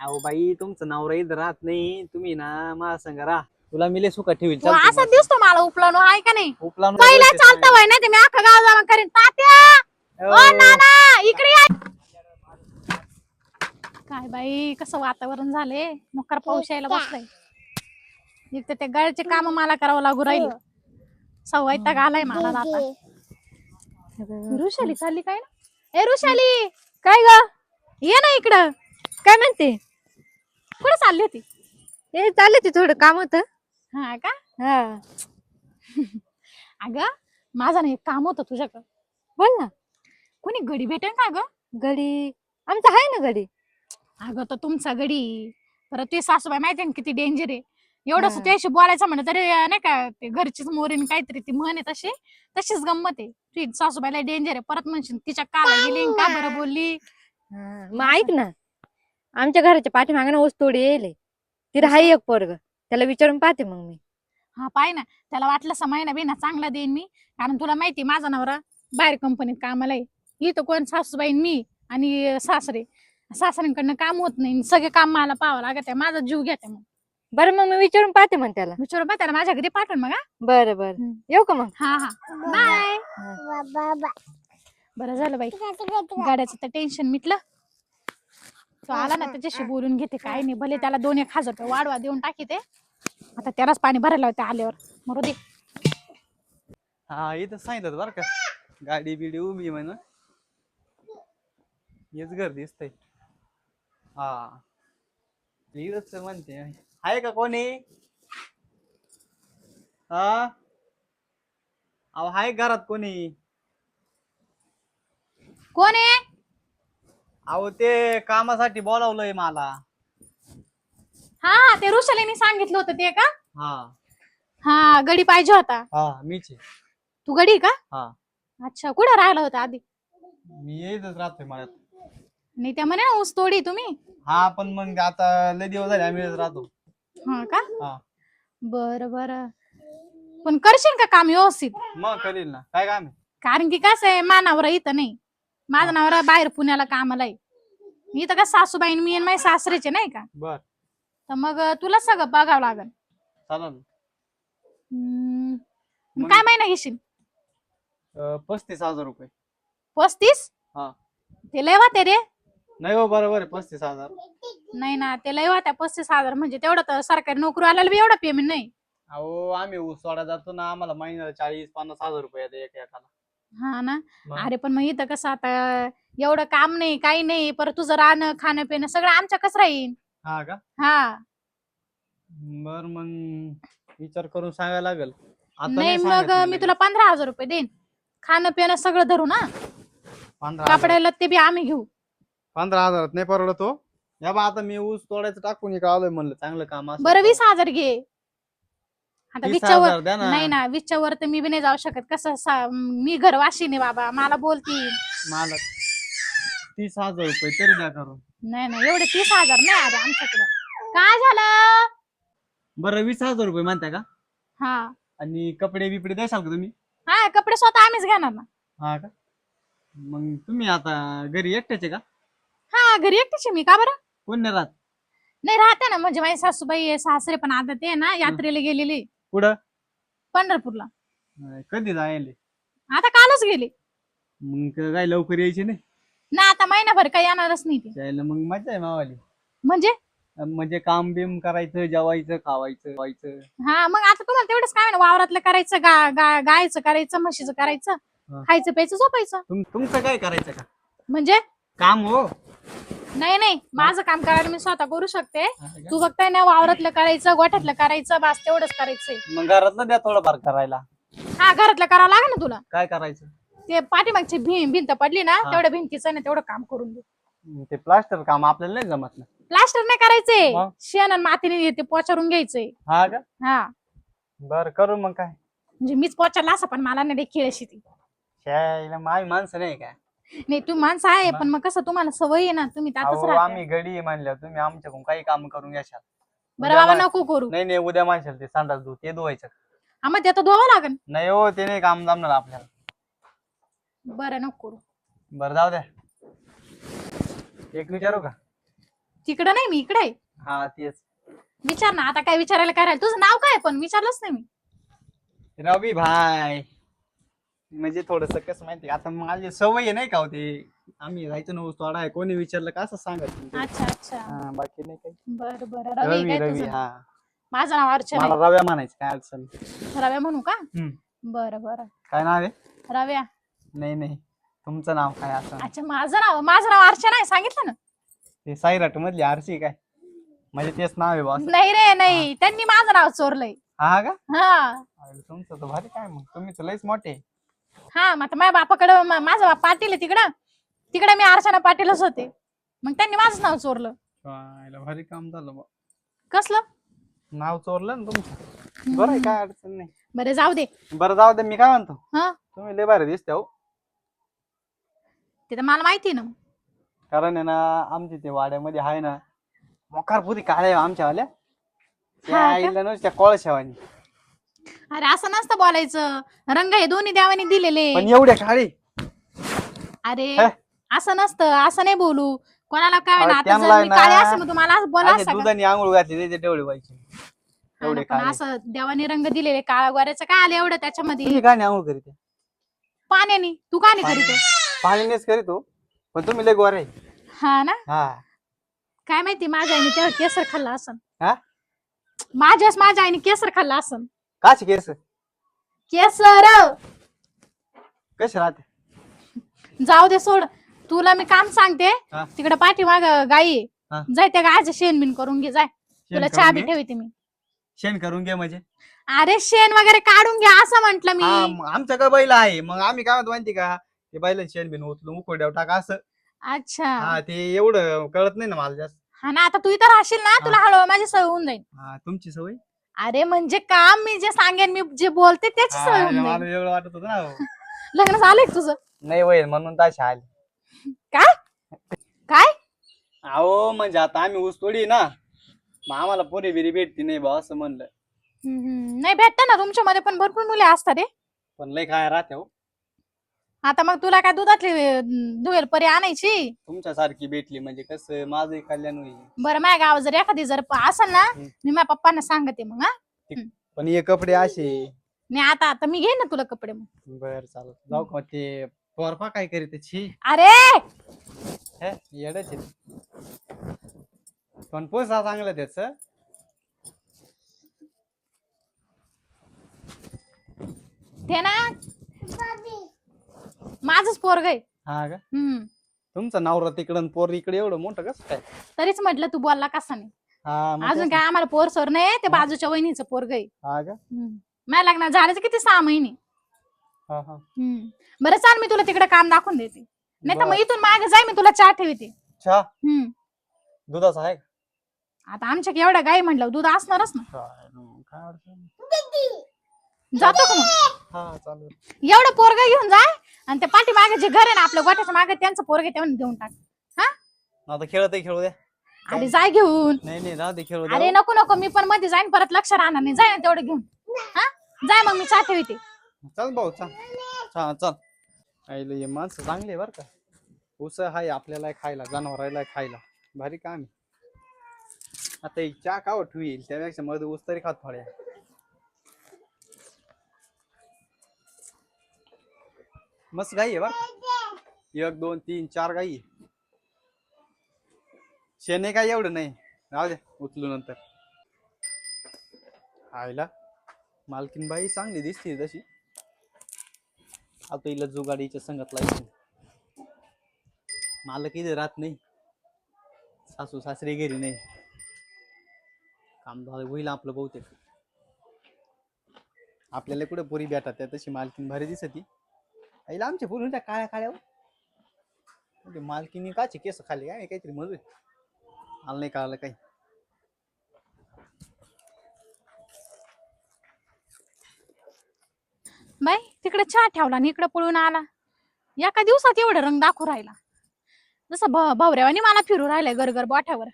अहो बाई तुमचं नाव राहील राहत नाही. तुम्ही ना माझ्या संग राहा. तुला मिले सुखा ठेवील तू असा दिसतो मला उपलानो आहे का नाही? उपला पहिला चालतं वय नाही ते मी अख्खा गाव जाऊन करीन. तात्या! ओ नाना इकडे या. काय बाई कसं वातावरण झाले मकर पाऊस यायला बसलाय. एक तर ते गळ्याचे काम मला करावं लागू राहील. सवय तर आलाय मला आता. ऋषाली चालली काय ना? ए ऋषाली! काय ग? ये ना इकडं. काय म्हणते? कुठे चालली होती? हे चालले ते थोडं काम होत. हा का? हा. अगं माझं ना एक काम होतं तुझ्याकडं. बोल ना. कोणी गडी भेटेल का ग? गडी? आमचा आहे ना गडी. अगं तर तुमचा गडी. परत ते सासूबाई माहिती ना किती डेंजर आहे. एवढंच हा. त्याशी बोलायचं म्हणलं तरी अं, नाही का ते घरचीच मोरीन काहीतरी ती म्हण आहे तशी. तशीच गंमत आहे. तुझी सासूबाईला डेंजर आहे. परत म्हणशील तिच्या काला गेली आणि का बरं बोलली? हा, मग ऐक ना. आमच्या घराच्या पाठीमागे ना तोडी येईल तिला हाय एक पोरग. त्याला विचारून पाहते मग मी. हा पाय ना. त्याला वाटलं समय ना बिना चांगला देईन मी. कारण तुला माहिती माझा नवरा बाहेर कंपनीत कामाला आहे. इथं कोण सासूबाई मी आणि सासरे. सासऱ्यांकडनं काम होत नाही सगळे काम मला पाहावं लागत आहे. माझा जीव घेते मग. बरं मग मी विचारून पाहते मग त्याला. विचारू बा त्याला माझ्या घरी पाठवून मग हा? बरं बरं. येऊ का मग? हा हा. बाय. बरं झालं बाई. गाड्याचं तर टेन्शन मिटलं. तो आला ना त्याच्याशी बोलून घेते काय नाही भले त्याला दोन एक हजार रुपये वाढवा देऊन टाकी ते. आता त्यालाच पाणी भरायला होते आल्यावर. मरू दे. हा इथं सांगितलं बरं का. गाडी बिडी उभी म्हण हेच घर दिसतंय. हा. इथंच म्हणते. आहे का कोणी? हा? अहो आहे घरात कोणी? कोण आहे? अहो ते कामासाठी बोलावलंय मला. हा ते ऋषालीने सांगितलं होतं ते का? हा. हा गडी पाहिजे होता. हा मीच आहे. तू गडी का? हा. अच्छा कुठं राहिला होता आधी? मी येतच राहतोय मला नाही त्या म्हणे ना ऊस तोडी तुम्ही? हा पण मग आता लय दिवस झाले आम्ही राहतो. हा का? हा. बर बर. पण करशील का काम व्यवस्थित? मग करील ना. काय काम आहे? कारण की कसं आहे मानावर इथं नाही. माझा नवरा बाहेर पुण्याला कामाला आहे. इथं का सासूबाई आणि मी आणि माझे सासरेचे नाही का? बर. तर मग तुला सगळं बघावं लागल. चालेल ना. हम्म, मग- काय महिना घेशील? अं, पस्तीस हजार रुपये. पस्तीस? हा. ते लय वाटे रे. नाही हो बरोबर आहे पस्तीस हजार. नाही ना ते लय वाट्या पस्तीस हजार. म्हणजे तेवढं तर सरकारी नोकरी आल्याला बी एवढा पेमेंट नाही. अहो आम्ही ऊस सोडा जातो ना आम्हाला महिन्याला चाळीस पन्नास हजार रुपये येते एक एकाला. हा ना? मग? अरे पण मग इथं कसं आता? एवढं काम नाही काही नाही परत तुझं राहणं खाणं पिणं सगळं आमच्या कसं राहील हा का? हा. बर मग विचार करून सांगायला लागेल. आता नाही मग मी लगेच. तुला पंधरा हजार रुपये देईन. खाणं पिणं सगळं धरू ना पंधरा हजार. कपड्याला ते बी आम्ही घेऊ. पंधरा हजारात नाही परवडत तो या बा आता मी ऊस तोडायचं टाकून इकडं आलोय म्हणलं चांगलं काम असलं बरं तर. वीस हजार घे. आता तीस वीसच्या वर हजार द्या ना. नाही ना वीसच्या वर तर मी बी नाही जाऊ शकत. कसं सा- मी घरवाशीने बाबा मला बोलती मला तीस हजार रुपये तरी द्या करून. नाही नाही एवढे तीस हजार नाही अरे आमच्याकडं. काय झालं? बरं वीस हजार रुपये म्हणताय का? हा. आणि कपडे बिपडे द्याल का तुम्ही? हा कपडे स्वतः आम्हीच घेणार ना. हा का? मग तुम्ही आता घरी एकट्याचे का? हा घरी एकटीच मी. का बरं? कोण नाही राहत? नाही राहते ना. म्हणजे माझी सासूबाई आहे, सासरे पण आता ते ना यात्रेला गेलेले. कुठं? पंढरपूरला. अं, कधी जायले आता कालच गेले. मग काय लवकर यायचे नाही? ना आता महिनाभर काही येणारच नाही ते. जायला मग मजा आहे मावाली. म्हणजे? अं, म्हणजे काम बिम करायचं जेवायचं खावायचं व्हायचं. हा मग आता तुम्हाला तेवढंच काय ना वावरातलं करायचं गा गा- गायचं करायचं म्हशीचं करायचं हा. खायचं प्यायचं झोपायचं. तुम तुमचं काय करायचं का? म्हणजे? काम हो. नाही नाही. माझं काम करायला मी स्वतः करू शकते. तू बघताय ना वावरातलं करायचं गोठ्यातलं करायचं बास तेवढंच करायचंय. मग घरातलं द्या थोडंफार करायला. हा घरातलं करावं लागेल ना तुला. काय करायचं? ते पाठीमागची भी भिंत पडली ना हा. तेवढ्या भिंतीचं ना तेवढं काम करून दे. ते प्लास्टर काम आपल्याला नाही जमत ना. प्लास्टर नाही करायचंय. मग? शेण आणि मातीने ते पोचारून घ्यायचंय. हा का? हा. बर करू मग काय. म्हणजे मीच पोचारला असं पण मला नाही खेळ अशी ती. शाळेला माय माणसं नाही काय. नाही तुम्ही माणसं आहे पण मग कसं तुम्हाला सवय आहे ना तुम्ही अहो, आम्ही गडी म्हणल्या तुम्ही आमच्याकडून काही काम करून घ्याशाल बरं बाबा नको करू. नाही नाही उद्या माणसाल ते संडास धू ते धुवायचं. आम्हाला ते आता धुवावं लागेल नाही हो ते नाही काम जमणार आपल्याला. बरं नको करू. बरं जाऊ द्या. एक विचारू का? तिकडं नाही मी इकडे आहे. हा तेच. विचार ना आता काय विचारायला काय राहिलं? तुझं नाव काय पण? विचारलंच नाही मी. रवी भाई. म्हणजे थोडस कसं माहिती आता माझी सवय आहे नाही का होते आम्ही राहायचो ना तोडा आहे. कोणी विचारलं का असं सांगत अच्छा अच्छा. हा, बाकी नाही काही. बर बर. रवी रवी काय रवी तुझं? हा. माझं नाव अर्चना मला रव्या म्हणायचं काय अडचण नाही. आहे. रव्या म्हणू का? हम्म. बर बर. काय नाव आहे? रव्या. नाही नाही. तुमचं नाव काय असं? अच्छा माझं नाव माझं नाव अर्चना आहे. सांगितलं ना? ते साईराट मधली आरसी काय? म्हणजे तेच नाव आहे बॉस नाही रे नाही. त्यांनी माझं नाव चोरलंय. हा का? हा. अरे, तुमचं तर भारी काय मग. तुम्ही तर लयच मोठे हा मग आता माझ्या बापाकडं मा- माझा बाप पाटील आहे तिकडं. तिकडे मी अर्चना पाटीलच होते. मग त्यांनी माझं नाव चोरलं. भारी काम झालं बा. कसलं? नाव चोरलं ना तुमचं? बरं आहे काय अडचण नाही. बरं जाऊ दे. बरं जाऊ दे मी काय म्हणतो? हा? तुम्ही लय भारी दिसते हो. ते तर मला माहिती ना. कारण आहे ना आमच्या ते वाड्यामध्ये आहे ना मोकार पुरी काळ्या आहे आमच्या वाल्या त्या हा का? आईला नुसत्या कोळशावानी. अरे असं नसतं बोलायचं. रंग हे दोन्ही देवाने दिलेले. पण एवढ्या अरे हे? असं नसतं. असं नाही बोलू. कोणाला काय अरे आता त्यांना जर आहे मी ना, काळे असेल मग तुम्हाला असं बोला अशा असं का? दुधाने आंघोळ घातली त्याचे तेवढे व्हायचे. हा एवढे ना, पण काळे. असं देवाने रंग दिलेले. काळा गोऱ्याचं काय आलं एवढं त्याच्यामध्ये? तुम्ही काय नाही आंघोळ करीत. पाण्याने. तू का नाही करीत. पाणीनेच करीत. हो पण तुम्ही लय गोरे. हा ना? हा. काय माहिती माझ्या आईने तेव्हा केसर खाल्ला असन. हा? माझ्याच माझ्या आईने केसर खाल्ला असन. काच केस? केसर. कसे राहते? जाऊ दे सोड. तुला मी काम सांगते. हा. तिकडे पाठीमाग गाई. आहे. हा. जाय त्या गायचं शेण बिन करून घे जाय. शेण तुला करून चहा बी घे? ठेवते मी. शेण करून घे म्हणजे? अरे शेण वगैरे काढून घ्या असं म्हंटल मी. मग आमच्याकडे बैल आहे? मग आम्ही काय म्हणतो माहिती का? ते बैल शेण बिन उचलून उकोड्यावर टाका असं. अच्छा. हा ते एवढं कळत नाही ना मला जास्त. हा ना आता तू इथं राहशील ना तुला हळूहळू माझी सवय होऊन जाईल. हा तुमची सवय? अरे म्हणजे काम मी जे सांगेन मी जे बोलते त्याची सवय मला वाटत होतं ना हो. लग्न झालंय का तुझं? नाही वय म्हणून ताशा आली. काय काय? अहो म्हणजे आता आम्ही ऊस तोडी ना मग आम्हाला पोरी बिरी भेटती नाही बा असं म्हणलं. हम्म. नाही भेटत ना तुमच्या मध्ये पण भरपूर मुले असतात रे. पण लय काय राहते हो. आता मग तुला काय दुधातली अं, धुवेल परी आणायची? तुमच्या सारखी भेटली म्हणजे कसं माझं कल्याण होईल. बरं माझ्या गावात जर एखादी जर असेल ना हम्म. मी माझ्या पप्पांना सांगते मग हा. पण हे कपडे असे. नाही आता आता मी घेईन ना तुला कपडे मग. बर चालत जाऊ का ते पोरपा काय करीत छी अरे! हे येडच पण पोसा चांगलं त्याच ते ना. माझच पोरग आहे हा का हम्म तुमचं नवरा तिकडं आणि पोर इकडे एवढं मोठं कसं काय तरीच म्हटलं तू बोलला कसा नाही हा मग अजून तेच काय आम्हाला पोर सोर नाही ते. बाजूच्या वहिनीचं पोरग आहे. हा का हम्म. माझ्या लग्न झाल्याचं किती सहा महिने हा हा हम्म. बरं चाल मी तुला तिकडे काम दाखवून देते नाही तर मग बरं. इथून मागे जाय मी तुला चहा ठेवते चहा हम्म. दुधाचा आहे का? आता आमच्या एवढ्या गाई म्हटलं दूध असणारच ना काय मग, काय अडचण नाही. जातो का मग हा चालेल. एवढं पोरग घेऊन जाय आणि ते पाठी मागे जे घर आहे ना आपल्या गोठ्याच्या मागे त्यांचं पोरग तेव्हा देऊन टाक. आता खेळत खेळू द्या. अरे जाय घेऊन. नाही नाही राहू दे खेळू अरे नको नको मी पण मध्ये जाईन परत लक्ष राहणार नाही. जाय ना तेवढं घेऊन. हा? जाय मग मी चहा ठेवते. चल भाऊ चल. हा चल. आईला हे माणसं चांगली आहे बरं का. ऊस हाय आपल्याला खायला जनावराला खायला. भारी काम आहे. आता एक चहा का ठेवील त्यापेक्षा मध्ये ऊस तरी खात थोड्या. मस्त गाई आहे बा एक दोन तीन चार गाई आहे. शेणे काय एवढं नाही. राहू दे उचलू नंतर. आईला मालकीन बाई चांगली दिसते तशी. आता हिला जुगाडीच्या संगत लायची मालक इथे राहत नाही. सासू सासरे घरी नाही. काम झालं होईल आपलं बहुतेक. आपल्याला कुठे पोरी भेटतात त्या तशी मालकीन भारी दिसती. आईला आमच्या फुल त्या काळ्या काळ्या म्हणजे मालकीने काचे केस खाली काय काहीतरी मजूर आलं नाही कळालं काही. बाई तिकडे चहा ठेवला आणि इकडे पळून आला. एका दिवसात एवढं रंग दाखवू राहिला. जसं भ भावऱ्यावानी मला फिरू राहिलाय गरगर बोठ्यावर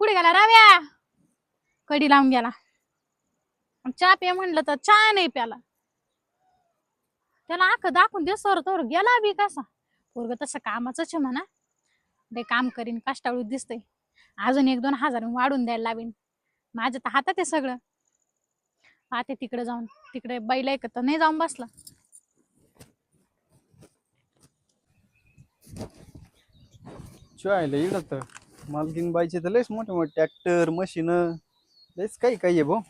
पुढे गेला राव्या? कडी लावून गेला. चहा पे म्हणलं तर चहा नाही प्याला. त्याला आख दाखवून दे सर तर गेला बी कसा. पोरग तसं कामाच आहे म्हणा. ते काम करीन कष्टाळू दिसतंय. अजून एक दोन हजार वाढून द्यायला लावीन. माझ्या तर हातात आहे सगळं. पाहते तिकडे जाऊन. तिकडे बैल ऐकत तर नाही जाऊन बसला. शिवायला इकडं तर. मालकीन बाईचे तर लयच मोठे मोठे ट्रॅक्टर मशीन लयच काही काही आहे भाऊ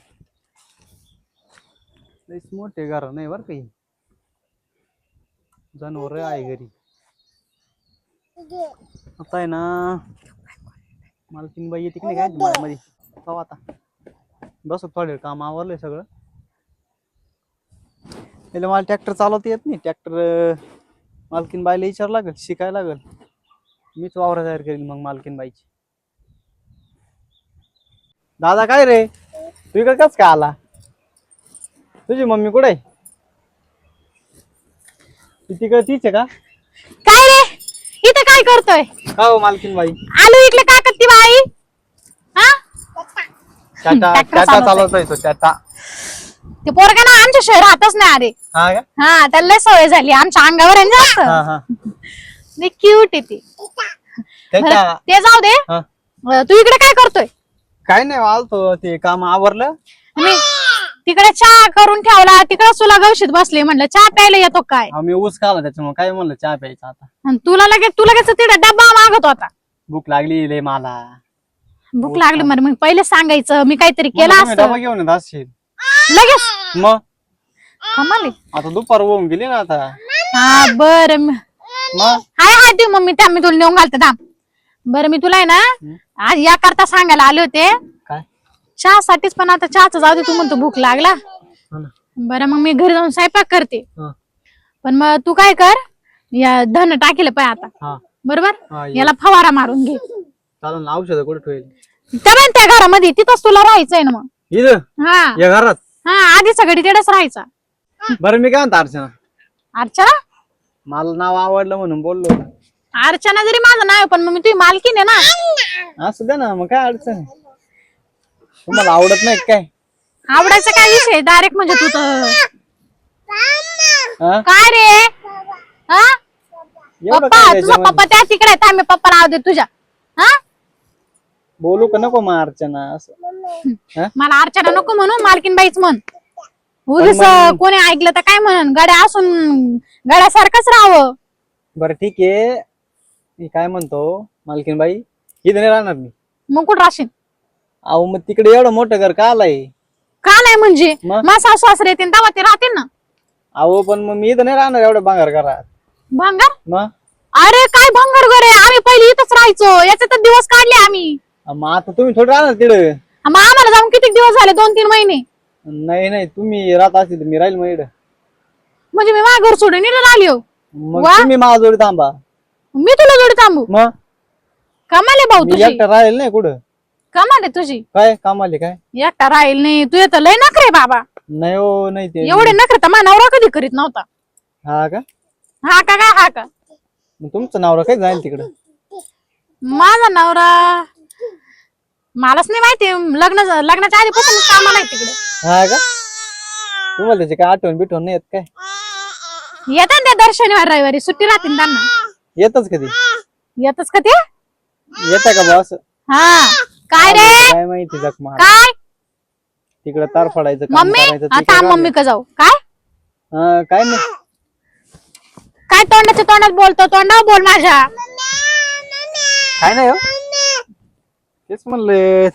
लयच मोठे घर नाही बरं काही जनावर आहे घरी. आता आहे ना मालकीन बाई येते की नाही काय मळ्यामध्ये पाहू आता. बस थोडे काम आवरलंय सगळं. पहिले मला ट्रॅक्टर चालवता येत नाही. ट्रॅक्टर मालकीन बाईला विचार लागेल शिकायला लागेल. मीच वावर तयार करीन मग मालकीन बाईची दादा काय रे? तू इकडे कस काय आला? तुझी मम्मी कुठे आहे? तिकडे तीच आहे का? काय रे? इथे काय करतोय? का हो मालकीन बाई आलू इकडे काय करते बाई. हा? टाटा Tractor टाटा चालवतोय. चालवतोय तो टाटा ते पोरगा ना आमच्या शहर राहतच नाही अरे हा का? हा त्याला लय सवय झाली. आमच्या अंगावर आहे ना जास्त. हा लय क्यूट आहे ती. त्याच्या बरं, ते जाऊ दे. हा. अं, तू इकडे काय करतोय? काय नाही आलतो ते काम आवरलं. मी तिकडे चहा करून ठेवला तिकडे तुला गवशीत बसले म्हणलं चहा प्यायला येतो काय? आम्ही ऊस खाला त्याच्यामुळे काय म्हणलं चहा प्यायचा आता? तुला लगेच तुला लगेच तिकडे डब्बा मागत होता. भूक लागली लय मला. भूक लागली मग मग पहिले सांगायचं मी काहीतरी केलं डबा असतं. घेऊन येत असशील. लगेच. मग? कमाल. आहे. आता दुपार होऊन गेली ना आता. हा बर मग? हाय हाय देऊ मग मी त्या मी तुला नेऊन घालते दाम बरं मी तुला आहे ना आज या करता सांगायला आले होते चहासाठीच पण आता चहाचं जाऊ दे तू म्हणतो भूक लागला. हा ना. बरं मग मी घरी जाऊन स्वयंपाक करते. हा. पण मग तू काय कर या धन टाकेल पाय आता. हा. बरोबर? ये. याला फवारा मारून घे. औषध कुठे ठेवेल? त्या त्या घरामध्ये तिथंच तुला राहायचंय ना मग. इथं? हा. या घरात? हा आधी सगळी तिकडेच राहायचा. बरं मी काय म्हणतो अर्चना? अर्चना? मला नाव आवडलं म्हणून बोललो. अर्चना जरी माझं नाव आहे, पण मग मी तुझी मालकीन आहे ना. असं द्या ना मग काय अडचण आहे? तुम्हाला आवडत नाही काय? आवडायचा काय विषय? डायरेक्ट म्हणजे तू तर. हा? काय रे? हा? एवढं पप्पा काय तुझा? पप्पा त्या तिकडे आहे मी पप्पा नाव दे तुझ्या. हा? बोलू का नको मग अर्चना असं? हा? मला अर्चना नको म्हणून मालकीन बाईच म्हण उगीच कोणी ऐकलं तर काय म्हण गड्या असून गड्यासारखंच राहावं. बरं ठीक आहे. मी काय म्हणतो मालकीन बाई इथं नाही राहणार मी. मग कुठं राशील अहो मग तिकडे एवढं मोठं घर का आलंय? का नाही म्हणजे? मग? मा सासू सासरे येतील तेव्हा ते राहतील ना. अहो पण मग मी इथं नाही राहणार एवढं बांगर घरात. भंगार? मग? अरे काय भंगार घर आहे? आम्ही पहिले इथंच राहायचो. याच्यातच दिवस काढले आम्ही. मग आता तुम्ही थोडं राहणार तिकडे? मग आम्हाला जाऊन किती दिवस झाले? दोन तीन महिने. नाही नाही तुम्ही राहत असतील तर मी राहील मग इकडं. म्हणजे मी माझं घर सोडून इकडे आली हो. मग वा. तुम्ही माझ्या जोडी थांबा. मी तुला जोडी थांबू? मग? कमाल भाऊ मी तुझी. एकटा राहील नाही कुठं? कमाल आहे तुझी? काय कामाले काय? एकटा राहील नाही. तू येतं लय नखरे बाबा. नाही हो नाही ते. एवढे नखरे तर माझा नवरा कधी करीत नव्हता. हा का? हा का काय हा का? मग तुमचं नाव काय जाईल तिकडं? माझा नवरा मलाच नाही माहिती. लग्न लग्नाच्या आधीपासून कामाला आहे तिकडे. हा का? तुम्हाला त्याची काय आठवण बिठवण नाही येत काय? येतात त्या दर शनिवार रविवारी. सुट्टी राहते ना त्यांना. येतच कधी? येतच का ते येता का बॉस हा. काय रे? काय माहिती जख मार काय? तिकडे तार फडायचं काम मम्मी करायचं ते आता काय मम्मी का जाऊ. काय? हा, काय नाही. काय तोंडाच्या तोंडात बोलतो? तोंडावर बोल माझ्या. काय नाही हो. तेच म्हणलं.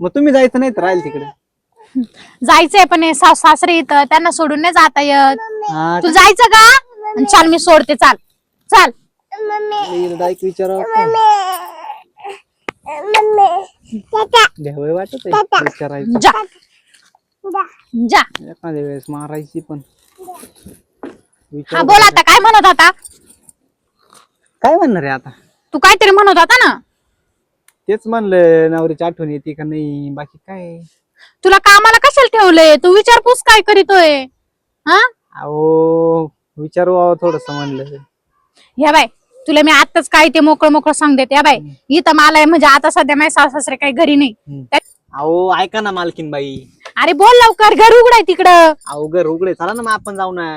मग तुम्ही जायचं नाही तर राहील तिकडे? जायचंय पण हे सास सासरे इथं त्यांना सोडून नाही जाता येत. हा तू जायचं का? चाल मी सोडते. चाल. चाल. विचारावं देवय वाटत आहे. विचारायचं. जा. जा. एखाद्या वेळेस मारायची पण. हा बोल आता काय म्हणत होता काय म्हणणार आहे आता? तू काहीतरी म्हणत होता ना? तेच म्हणलं नवरीची आठवण येते का नाही? बाकी काय? तुला कामाला कशाला ठेवलंय? तू विचारपूस काय करीतोय? हा? अहो विचारू थोडस म्हणलं. या बाय तुला मी आताच काय ते मोकळं मोकळं सांग देते. या बाय इथं मला म्हणजे आता सध्या माझे सासू सासरे काही घरी नाही. त्या- अहो ऐका ना मालकीन बाई अरे बोल लवकर घर उघडाय तिकडं. अहो घर उघडे चला ना मग आपण जाऊ ना.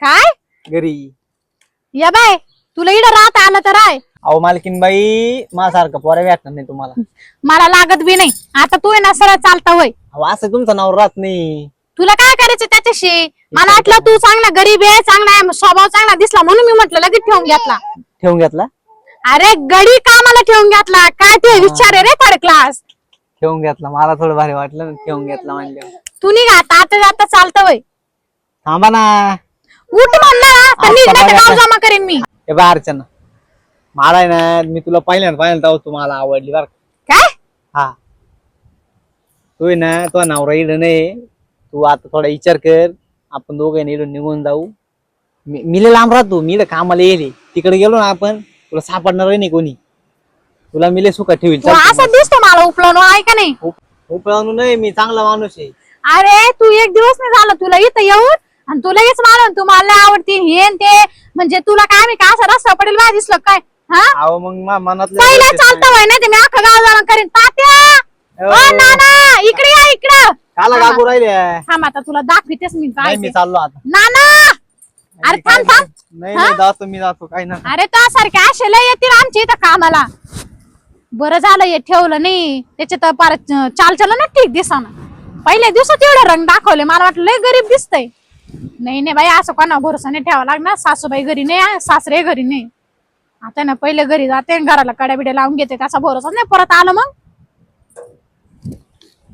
काय? घरी. या बाय तुला इकडं राहता आलं तर आहे. अहो मालकीन बाई माझ्यासारखं पोऱ्या भेटणार नाही तुम्हाला. मला लागत बी नाही. आता तू आहे ना सरळ चालता होय. अहो असं तुमचं नाव राहत नाही. तुला काय करायचं त्याच्याशी? मला वाटलं तू चांगला गरीब आहे चांगला आहे स्वभाव चांगला दिसला म्हणून मी म्हटलं लगेच ठेवून घेतला. ठेवून घेतला? अरे गडी कामाला ठेवून घेतला. काय ते विचार आहे रे थर्ड क्लास ठेवून घेतला. मला थोडं भारी वाटलं ना, ठेवून घेतला म्हणजे तू निघा आता आता आता चालतं वय. थांबा ना. उठ म्हणलं ना, तर गाव ना. जमा करेन मी. हे बा अर्चना. मला आहे ना मी तुला पहिल्यांदा पहिल्यांदा तेव्हा तू मला आवडली बरं का? काय? हा. तू आहे ना तो नवरा इडं नाही. तू आता थोडा विचार कर. आपण दोघं इडून निघून जाऊ. मी मी लय लांब राहतो मी इकडं कामाला येईल. तिकडे गेलो ना आपण तुला सापडणार नाही कोणी. तुला मी लय सुखा ठेवील तू असं दिसतो मला उपलवून आहे का नाही? उपळवून नाही मी चांगला माणूस आहे. अरे तू एक दिवस नाही झाला तुला इथं येऊन आणि तुला हेच मानून तू मला लय आवडते हे आणि ते. म्हणजे तुला काय मी का असं रस्ता पडेल माझ्या दिसलं काय? हा? अहो मग मा- मनातलं पहिला व्यवस्थित चालतं वय ते मी अख्खा गाव जमा करेन. तात्या! नाही. ओ नाना इकडे या इकडं. काला गागू राहिले. थांब आता तुला दाखवितेस मी काय नाही मी ते. चाललो आता. नाना! अरे थांब थांब. नाही. नाही जातो मी जातो. काही ना अरे तो सारखे? असे लय येतील आमच्या इथं कामाला. बरं झालं हे ठेवलं नाही. त्याच्यात पार चाल चल ना ठीक दिसाना. पहिल्या दिवसात एवढे रंग दाखवले मला वाटलं लय गरीब दिसतंय. नाही नाही बाई असं कोणा भरोसा नाही ठेवा लागणार. सासूबाई घरी नाही सासरे घरी नाही. आता ना पहिले घरी जाते आणि घराला कड्या बिड्या लावून घेते त्याचा भरोसा नाही परत आलं मग.